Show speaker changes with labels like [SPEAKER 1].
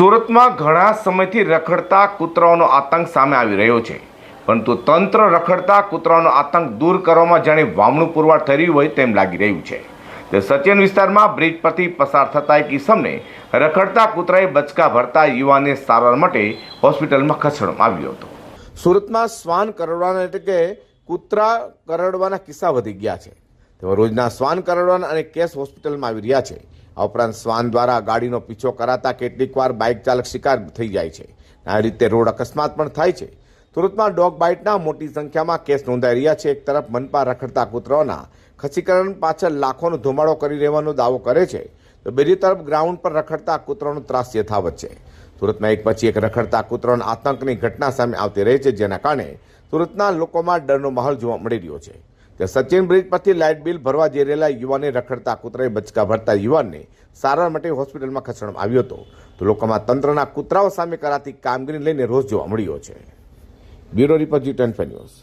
[SPEAKER 1] સુરતમાં ઘણા સમયથી રખડતા કૂતરાઓનો આતંક સામે આવી રહ્યો છે. પરંતુ તંત્ર રખડતા કૂતરાઓનો આતંક દૂર કરવામાં જાણે વામણું પુરવાર થઈ રહ્યું હોય તેમ લાગી રહ્યું છે. તે સચિન વિસ્તારમાં બ્રિજ પરથી પસાર થતા એક ઈસમને રખડતા કૂતરાએ બચકા ભરતા યુવાને સારવાર માટે હોસ્પિટલમાં ખસેડવામાં આવ્યો હતો. સુરતમાં શ્વાન કરડવાના એટલે કે કૂતરા કરડવાના કિસ્સા વધી ગયા છે. તેમાં રોજના શ્વાન કરડવાના અને કેસ હોસ્પિટલમાં આવી રહ્યા છે. આ ઉપરાંત શ્વાન દ્વારા ગાડીનો પીછો કરાતા કેટલીકવાર બાઇક ચાલક શિકાર થઈ જાય છે. આ રીતે રોડ અકસ્માત પણ થાય છે. સુરતમાં ડોગ બાઇટના મોટી સંખ્યામાં કેસ નોંધાઈ રહ્યા છે. એક તરફ મનપા રખડતા કૂતરાઓના ખસીકરણ પાછળ લાખોનો ધુમાડો કરી રહેવાનો દાવો કરે છે. તો બીજી તરફ ગ્રાઉન્ડ પર રખડતા કૂતરાનો ત્રાસ યથાવત છે. સુરતમાં એક પછી એક રખડતા કૂતરાના આતંકની ઘટના સામે આવતી રહી છે, જેના કારણે સુરતના લોકોમાં ડરનો માહોલ જોવા મળી રહ્યો છે. સચિન બ્રિજ પરથી લાઇટ બિલ ભરવા જઈ રહેલા યુવાને રખડતા કૂતરાએ બચકા ભરતા યુવાનને સારવાર માટે હોસ્પિટલમાં ખસેડવામાં આવ્યો હતો. તો લોકોમાં તંત્રના કૂતરાઓ સામે કરાતી કામગીરી લઈને રોષ જોવા મળ્યો છે. Bureau report G ten news.